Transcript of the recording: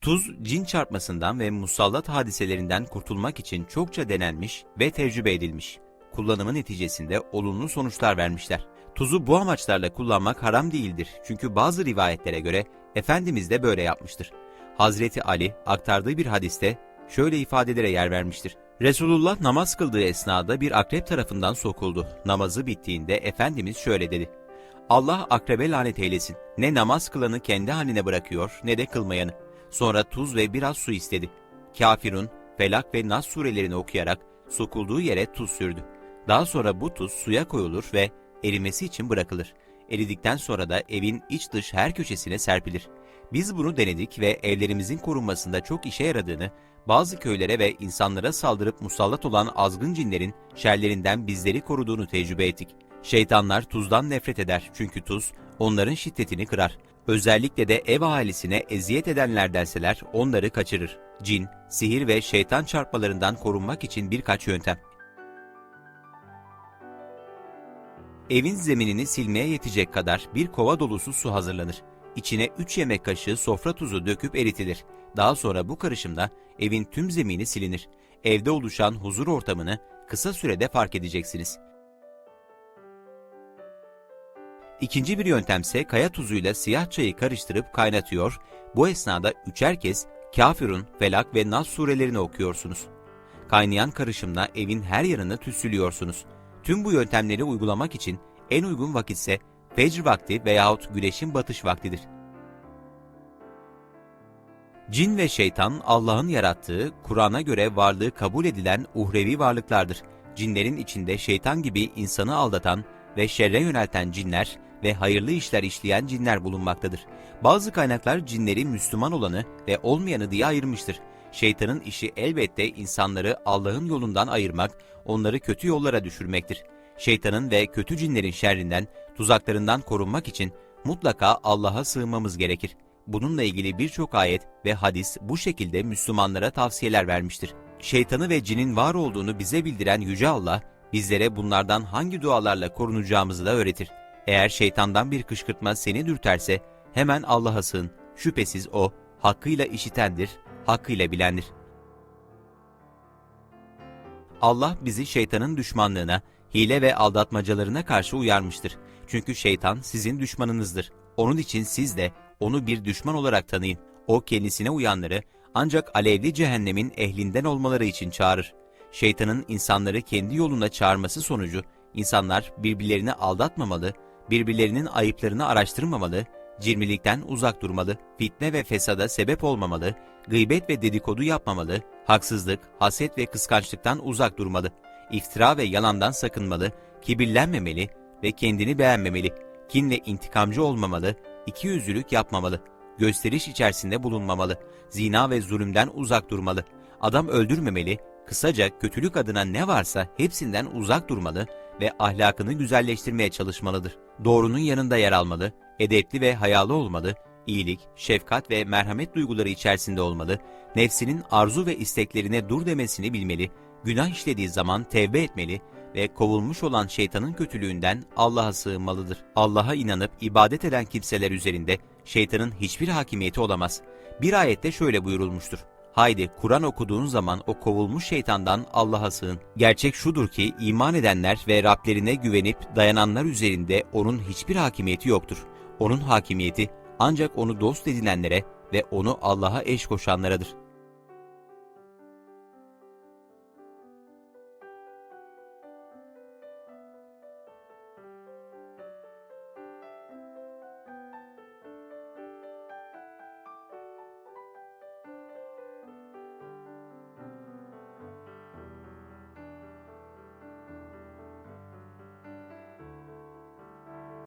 Tuz, cin çarpmasından ve musallat hadiselerinden kurtulmak için çokça denenmiş ve tecrübe edilmiş. Kullanımı neticesinde olumlu sonuçlar vermişler. Tuzu bu amaçlarla kullanmak haram değildir. Çünkü bazı rivayetlere göre Efendimiz de böyle yapmıştır. Hazreti Ali aktardığı bir hadiste şöyle ifadelere yer vermiştir. Resulullah namaz kıldığı esnada bir akrep tarafından sokuldu. Namazı bittiğinde Efendimiz şöyle dedi. Allah akrebe lanet eylesin. Ne namaz kılanı kendi haline bırakıyor ne de kılmayanı. Sonra tuz ve biraz su istedi. Kafirun, Felak ve Nas surelerini okuyarak sokulduğu yere tuz sürdü. Daha sonra bu tuz suya koyulur ve erimesi için bırakılır. Eridikten sonra da evin iç dış her köşesine serpilir. Biz bunu denedik ve evlerimizin korunmasında çok işe yaradığını, bazı köylere ve insanlara saldırıp musallat olan azgın cinlerin şerlerinden bizleri koruduğunu tecrübe ettik. Şeytanlar tuzdan nefret eder çünkü tuz onların şiddetini kırar. Özellikle de ev ahalisine eziyet edenlerdenseler onları kaçırır. Cin, sihir ve şeytan çarpmalarından korunmak için birkaç yöntem. Evin zeminini silmeye yetecek kadar bir kova dolusu su hazırlanır. İçine 3 yemek kaşığı sofra tuzu döküp eritilir. Daha sonra bu karışımda evin tüm zemini silinir. Evde oluşan huzur ortamını kısa sürede fark edeceksiniz. İkinci bir yöntemse kaya tuzuyla siyah çayı karıştırıp kaynatıyor, bu esnada üçer kez Kafirun, Felak ve Nas surelerini okuyorsunuz. Kaynayan karışımla evin her yanını tütsülüyorsunuz. Tüm bu yöntemleri uygulamak için en uygun vakitse fecr vakti veyahut güneşin batış vaktidir. Cin ve şeytan Allah'ın yarattığı, Kur'an'a göre varlığı kabul edilen uhrevi varlıklardır. Cinlerin içinde şeytan gibi insanı aldatan ve şerre yönelten cinler ve hayırlı işler işleyen cinler bulunmaktadır. Bazı kaynaklar cinleri Müslüman olanı ve olmayanı diye ayırmıştır. Şeytanın işi elbette insanları Allah'ın yolundan ayırmak, onları kötü yollara düşürmektir. Şeytanın ve kötü cinlerin şerrinden, tuzaklarından korunmak için mutlaka Allah'a sığınmamız gerekir. Bununla ilgili birçok ayet ve hadis bu şekilde Müslümanlara tavsiyeler vermiştir. Şeytanı ve cinin var olduğunu bize bildiren Yüce Allah, bizlere bunlardan hangi dualarla korunacağımızı da öğretir. Eğer şeytandan bir kışkırtma seni dürterse hemen Allah'a sığın. Şüphesiz O hakkıyla işitendir, hakkıyla bilendir. Allah bizi şeytanın düşmanlığına, hile ve aldatmacalarına karşı uyarmıştır. Çünkü şeytan sizin düşmanınızdır. Onun için siz de onu bir düşman olarak tanıyın. O kendisine uyanları ancak alevli cehennemin ehlinden olmaları için çağırır. Şeytanın insanları kendi yoluna çağırması sonucu insanlar birbirlerini aldatmamalı, birbirlerinin ayıplarını araştırmamalı, cimrilikten uzak durmalı, fitne ve fesada sebep olmamalı, gıybet ve dedikodu yapmamalı, haksızlık, haset ve kıskançlıktan uzak durmalı, iftira ve yalandan sakınmalı, kibirlenmemeli ve kendini beğenmemeli, kin ve intikamcı olmamalı, ikiyüzlülük yapmamalı, gösteriş içerisinde bulunmamalı, zina ve zulümden uzak durmalı, adam öldürmemeli, kısaca kötülük adına ne varsa hepsinden uzak durmalı ve ahlakını güzelleştirmeye çalışmalıdır. Doğrunun yanında yer almalı, edepli ve hayalı olmalı, iyilik, şefkat ve merhamet duyguları içerisinde olmalı, nefsinin arzu ve isteklerine dur demesini bilmeli, günah işlediği zaman tevbe etmeli ve kovulmuş olan şeytanın kötülüğünden Allah'a sığınmalıdır. Allah'a inanıp ibadet eden kimseler üzerinde şeytanın hiçbir hakimiyeti olamaz. Bir ayette şöyle buyurulmuştur. Haydi Kur'an okuduğun zaman o kovulmuş şeytandan Allah'a sığın. Gerçek şudur ki iman edenler ve Rablerine güvenip dayananlar üzerinde onun hiçbir hakimiyeti yoktur. Onun hakimiyeti ancak onu dost edinenlere ve onu Allah'a eş koşanlaradır.